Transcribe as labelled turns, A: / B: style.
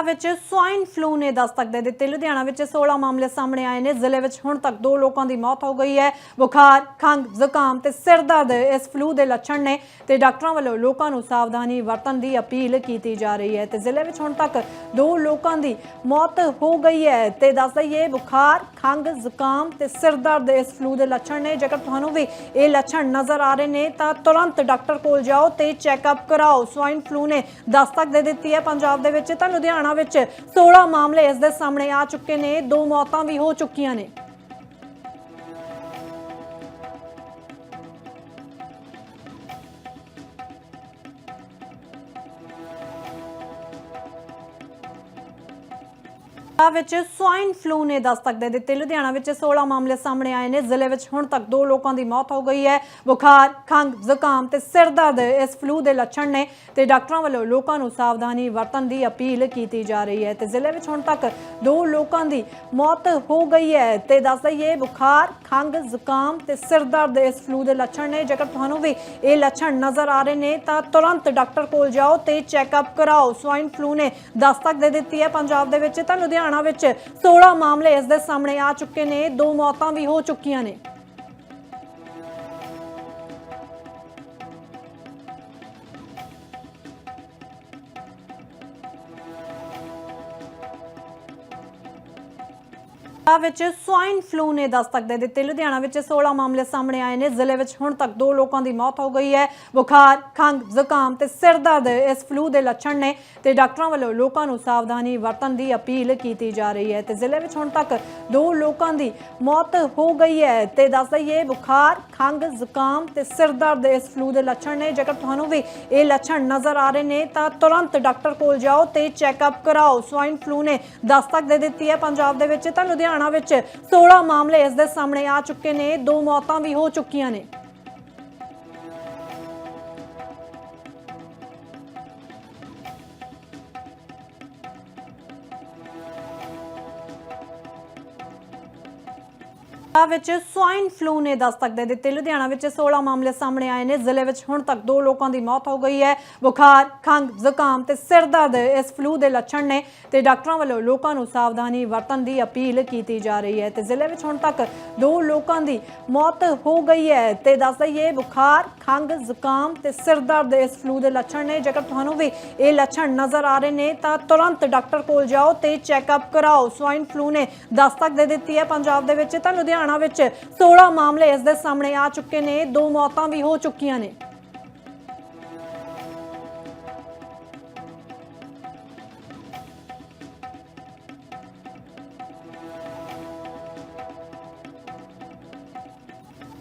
A: ਪੰਜਾਬ ਵਿੱਚ swine flu ਨੇ ਦਸਤਕ ਦੇ ਦਿੱਤੀ। ਲੁਧਿਆਣਾ ਵਿੱਚ 16 ਮਾਮਲੇ ਸਾਹਮਣੇ ਆਏ ਨੇ। ਜ਼ਿਲ੍ਹੇ ਵਿੱਚ ਹੁਣ ਤੱਕ ਦੋ ਲੋਕਾਂ ਦੀ ਮੌਤ ਹੋ ਗਈ ਹੈ। ਬੁਖਾਰ, ਖੰਘ, ਜ਼ੁਕਾਮ ਤੇ ਸਿਰ ਦਰਦ ਇਸ ਫਲੂ ਦੇ ਲੱਛਣ ਨੇ ਤੇ ਡਾਕਟਰਾਂ ਵੱਲੋਂ ਲੋਕਾਂ ਨੂੰ ਸਾਵਧਾਨੀ ਵਰਤਣ ਦੀ ਅਪੀਲ ਕੀਤੀ ਜਾ ਰਹੀ ਹੈ ਤੇ ਜ਼ਿਲ੍ਹੇ ਵਿੱਚ ਹੁਣ ਤੱਕ ਦੋ ਲੋਕਾਂ ਦੀ ਮੌਤ ਹੋ ਗਈ ਹੈ ਤੇ ਦੱਸ ਦਈਏ, ਬੁਖਾਰ, ਖੰਘ, ਜ਼ੁਕਾਮ ਤੇ ਸਿਰ ਦਰਦ ਇਸ ਫਲੂ ਦੇ ਲੱਛਣ ਨੇ। ਜੇਕਰ ਤੁਹਾਨੂੰ ਵੀ ਇਹ ਲੱਛਣ ਨਜ਼ਰ ਆ ਰਹੇ ਨੇ ਤਾਂ ਤੁਰੰਤ ਡਾਕਟਰ ਕੋਲ ਜਾਓ ਤੇ ਚੈੱਕਅਪ ਕਰਾਓ। ਸਵਾਈਨ ਫਲੂ ਨੇ ਦਸਤਕ ਦੇ ਦਿੱਤੀ ਹੈ ਪੰਜਾਬ ਦੇ ਵਿੱਚ। ਤਾਂ ਲੁਧਿਆਣਾ ਵਿੱਚ 16 ਮਾਮਲੇ ਇਸ ਦੇ ਸਾਹਮਣੇ ਆ ਚੁੱਕੇ ਨੇ। ਦੋ ਮੌਤਾਂ ਵੀ ਹੋ ਚੁੱਕੀਆਂ ਨੇ। ਪੰਜਾਬ ਵਿੱਚ ਸਵਾਈਨ ਫਲੂ ਨੇ ਦਸਤਕ ਦੇ ਦਿੱਤੀ। ਲੁਧਿਆਣਾ ਵਿੱਚ 16 ਮਾਮਲੇ ਸਾਹਮਣੇ ਆਏ ਨੇ। ਜ਼ਿਲ੍ਹੇ ਵਿੱਚ ਹੁਣ ਤੱਕ ਦੋ ਲੋਕਾਂ ਦੀ ਮੌਤ ਹੋ ਗਈ ਹੈ। ਬੁਖਾਰ, ਖੰਘ, ਜ਼ੁਕਾਮ ਤੇ ਸਿਰ ਦਰਦ ਇਸ ਫਲੂ ਦੇ ਲੱਛਣ ਨੇ ਤੇ ਡਾਕਟਰਾਂ ਵੱਲੋਂ ਲੋਕਾਂ ਨੂੰ ਸਾਵਧਾਨੀ ਵਰਤਣ ਦੀ ਅਪੀਲ ਕੀਤੀ ਜਾ ਰਹੀ ਹੈ ਤੇ ਜ਼ਿਲ੍ਹੇ ਵਿੱਚ ਹੁਣ ਤੱਕ ਦੋ ਲੋਕਾਂ ਦੀ ਮੌਤ ਹੋ ਗਈ ਹੈ ਤੇ ਦੱਸ ਦਈਏ, ਬੁਖਾਰ, ਖੰਘ, ਜ਼ੁਕਾਮ ਤੇ ਸਿਰ ਦਰਦ ਇਸ ਫਲੂ ਦੇ ਲੱਛਣ ਨੇ। ਜੇਕਰ ਤੁਹਾਨੂੰ ਵੀ ਇਹ ਲੱਛਣ ਨਜ਼ਰ ਆ ਰਹੇ ਨੇ ਤਾਂ ਤੁਰੰਤ ਡਾਕਟਰ ਕੋਲ ਜਾਓ ਤੇ ਚੈੱਕਅਪ ਕਰਾਓ। ਸਵਾਈਨ ਫਲੂ ਨੇ ਦਸਤਕ ਦੇ ਦਿੱਤੀ ਹੈ ਪੰਜਾਬ ਦੇ ਵਿੱਚ। ਤਾਂ ਲੁਧਿਆਣਾ ਵਿੱਚ 16 ਮਾਮਲੇ ਇਸ ਦੇ ਸਾਹਮਣੇ ਆ ਚੁੱਕੇ ਨੇ। ਦੋ ਮੌਤਾਂ ਵੀ ਹੋ ਚੁੱਕੀਆਂ ਨੇ। ਪੰਜਾਬ ਵਿੱਚ ਸਵਾਈਨ ਫਲੂ ਨੇ ਦਸਤਕ ਦੇ ਦਿੱਤੀ। ਲੁਧਿਆਣਾ ਵਿੱਚ 16 ਮਾਮਲੇ ਸਾਹਮਣੇ ਆਏ ਨੇ। ਜ਼ਿਲ੍ਹੇ ਵਿੱਚ ਹੁਣ ਤੱਕ ਦੋ ਲੋਕਾਂ ਦੀ ਮੌਤ ਹੋ ਗਈ ਹੈ। ਬੁਖਾਰ, ਖੰਘ, ਜ਼ੁਕਾਮ ਤੇ ਸਿਰ ਦਰਦ ਇਸ ਫਲੂ ਦੇ ਲੱਛਣ ਨੇ ਤੇ ਡਾਕਟਰਾਂ ਵੱਲੋਂ ਲੋਕਾਂ ਨੂੰ ਸਾਵਧਾਨੀ ਵਰਤਣ ਦੀ ਅਪੀਲ ਕੀਤੀ ਜਾ ਰਹੀ ਹੈ ਤੇ ਜ਼ਿਲ੍ਹੇ ਵਿੱਚ ਹੁਣ ਤੱਕ ਦੋ ਲੋਕਾਂ ਦੀ ਮੌਤ ਹੋ ਗਈ ਹੈ ਤੇ ਦੱਸ ਦਈਏ, ਬੁਖਾਰ, ਖੰਘ, ਜ਼ੁਕਾਮ ਤੇ ਸਿਰ ਦਰਦ ਇਸ ਫਲੂ ਦੇ ਲੱਛਣ ਨੇ। ਜੇਕਰ ਤੁਹਾਨੂੰ ਵੀ ਇਹ ਲੱਛਣ ਨਜ਼ਰ ਆ ਰਹੇ ਨੇ ਤਾਂ ਤੁਰੰਤ ਡਾਕਟਰ ਕੋਲ ਜਾਓ ਤੇ ਚੈੱਕਅਪ ਕਰਾਓ। ਸਵਾਈਨ ਫਲੂ ਨੇ ਦਸਤਕ ਦੇ ਦਿੱਤੀ ਹੈ ਪੰਜਾਬ ਦੇ ਵਿੱਚ। ਤਾਂ ਲੁਧਿਆਣਾ ਵਿੱਚ 16 ਮਾਮਲੇ ਇਸ ਦੇ ਸਾਹਮਣੇ ਆ ਚੁੱਕੇ ਨੇ। ਦੋ ਮੌਤਾਂ ਵੀ ਹੋ ਚੁੱਕੀਆਂ ਨੇ।
B: ਪੰਜਾਬ ਵਿੱਚ ਸਵਾਈਨ ਫਲੂ ਨੇ ਦਸਤਕ ਦੇ ਦਿੱਤੀ। ਲੁਧਿਆਣਾ ਵਿੱਚ 16 ਮਾਮਲੇ ਸਾਹਮਣੇ ਆਏ ਨੇ। ਜ਼ਿਲ੍ਹੇ ਵਿੱਚ ਹੁਣ ਤੱਕ ਦੋ ਲੋਕਾਂ ਦੀ ਮੌਤ ਹੋ ਗਈ ਹੈ। ਬੁਖਾਰ, ਖੰਘ, ਜ਼ੁਕਾਮ ਤੇ ਸਿਰ ਦਰਦ ਇਸ ਫਲੂ ਦੇ ਲੱਛਣ ਨੇ ਤੇ ਡਾਕਟਰਾਂ ਵੱਲੋਂ ਲੋਕਾਂ ਨੂੰ ਸਾਵਧਾਨੀ ਵਰਤਣ ਦੀ ਅਪੀਲ ਕੀਤੀ ਜਾ ਰਹੀ ਹੈ ਤੇ ਜ਼ਿਲ੍ਹੇ ਵਿੱਚ ਹੁਣ ਤੱਕ ਦੋ ਲੋਕਾਂ ਦੀ ਮੌਤ ਹੋ ਗਈ ਹੈ ਤੇ ਦੱਸ ਦਈਏ, ਬੁਖਾਰ, ਖੰਘ, ਜ਼ੁਕਾਮ ਤੇ ਸਿਰ ਦਰਦ ਇਸ ਫਲੂ ਦੇ ਲੱਛਣ ਨੇ। ਜੇਕਰ ਤੁਹਾਨੂੰ ਵੀ ਇਹ ਲੱਛਣ ਨਜ਼ਰ ਆ ਰਹੇ ਨੇ ਤਾਂ ਤੁਰੰਤ ਡਾਕਟਰ ਕੋਲ ਜਾਓ ਤੇ ਚੈੱਕਅਪ ਕਰਾਓ। ਸਵਾਈਨ ਫਲੂ ਨੇ ਦਸਤਕ ਦੇ ਦਿੱਤੀ ਹੈ ਪੰਜਾਬ ਦੇ ਵਿੱਚ। ਤਾਂ ਲੁਧਿਆਣਾ ਲੁਧਿਆਣਾ ਵਿੱਚ 16 ਮਾਮਲੇ ਇਸ ਦੇ ਸਾਹਮਣੇ ਆ ਚੁੱਕੇ ਨੇ। ਦੋ ਮੌਤਾਂ ਵੀ ਹੋ ਚੁੱਕੀਆਂ ਨੇ।